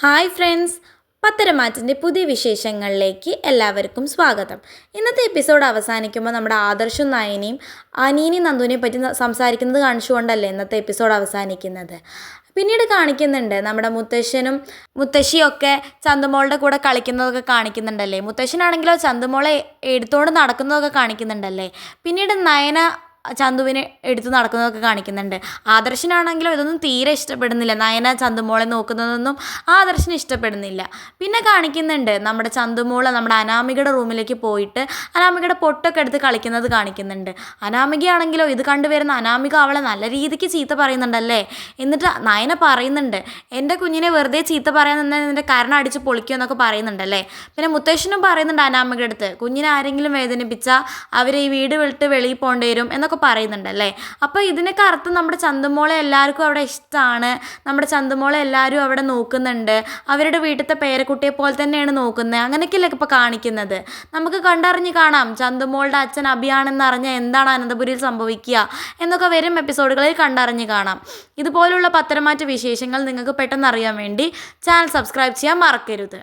Hi friends. പത്തരമാറ്റിന്റെ പുതിയ വിശേഷങ്ങളിലേക്ക് എല്ലാവർക്കും സ്വാഗതം. ഇന്നത്തെ എപ്പിസോഡ് അവസാനിക്കുമ്പോൾ നമ്മുടെ ആദർശും നയനിയും അനീനി നന്ദുവിനെ പറ്റി സംസാരിക്കുന്നത് കാണിച്ചുകൊണ്ടല്ലേ ഇന്നത്തെ എപ്പിസോഡ് അവസാനിക്കുന്നത്. പിന്നീട് കാണിക്കുന്നുണ്ട് നമ്മുടെ മുത്തശ്ശനും മുത്തശ്ശിയൊക്കെ ചന്തുമോളുടെ കൂടെ കളിക്കുന്നതൊക്കെ കാണിക്കുന്നുണ്ടല്ലേ? മുത്തശ്ശനാണെങ്കിലോ ചന്തുമോളെ എടുത്തുകൊണ്ട് നടക്കുന്നതൊക്കെ കാണിക്കുന്നുണ്ടല്ലേ? പിന്നീട് നയന ചന്തുവിനെ എടുത്ത് നടക്കുന്നതൊക്കെ കാണിക്കുന്നുണ്ട്. ആദർശനാണെങ്കിലും ഇതൊന്നും തീരെ ഇഷ്ടപ്പെടുന്നില്ല. നയന ചന്തുമോളെ നോക്കുന്നതൊന്നും ആദർശന് ഇഷ്ടപ്പെടുന്നില്ല. പിന്നെ കാണിക്കുന്നുണ്ട് നമ്മുടെ ചന്തുമോളെ നമ്മുടെ അനാമികയുടെ റൂമിലേക്ക് പോയിട്ട് അനാമികയുടെ പൊട്ടൊക്കെ എടുത്ത് കളിക്കുന്നത് കാണിക്കുന്നുണ്ട്. അനാമികയാണെങ്കിലോ ഇത് കണ്ടുവരുന്ന അനാമിക അവളെ നല്ല രീതിക്ക് ചീത്ത പറയുന്നുണ്ടല്ലേ? എന്നിട്ട് നയന പറയുന്നുണ്ട് എന്റെ കുഞ്ഞിനെ വെറുതെ ചീത്ത പറയാൻ തന്നെ നിന്റെ കരണം അടിച്ച് പൊളിക്കുമെന്നൊക്കെ പറയുന്നുണ്ടല്ലേ? പിന്നെ മുത്തശ്ശനും പറയുന്നുണ്ട് അനാമികയുടെ അടുത്ത് കുഞ്ഞിനെ ആരെങ്കിലും വേദനിപ്പിച്ചാൽ അവരെ ഈ വീട് വിട്ട് വെളിയിൽ പോകേണ്ടി വരും എന്നൊക്കെ പറയുന്നുണ്ടല്ലേ? അപ്പോൾ ഇതിനൊക്കെ അർത്ഥം നമ്മുടെ ചന്തുമോളെ എല്ലാവർക്കും അവിടെ ഇഷ്ടമാണ് നമ്മുടെ ചന്തുമോളെ എല്ലാവരും അവിടെ നോക്കുന്നുണ്ട്. അവരുടെ വീട്ടിലത്തെ പേരക്കുട്ടിയെ പോലെ തന്നെയാണ് നോക്കുന്നത്. അങ്ങനെയൊക്കെയല്ലേ ഇപ്പോൾ കാണിക്കുന്നത്. നമുക്ക് കണ്ടറിഞ്ഞ് കാണാം. ചന്തുമോളുടെ അച്ഛൻ അഭിയാണെന്ന് അറിഞ്ഞാൽ എന്താണ് അനന്തപുരിയിൽ സംഭവിക്കുക എന്നൊക്കെ വരും എപ്പിസോഡുകളിൽ കണ്ടറിഞ്ഞ് കാണാം. ഇതുപോലുള്ള പത്രമാറ്റ വിശേഷങ്ങൾ നിങ്ങൾക്ക് പെട്ടെന്ന് അറിയാൻ വേണ്ടി ചാനൽ സബ്സ്ക്രൈബ് ചെയ്യാൻ മറക്കരുത്.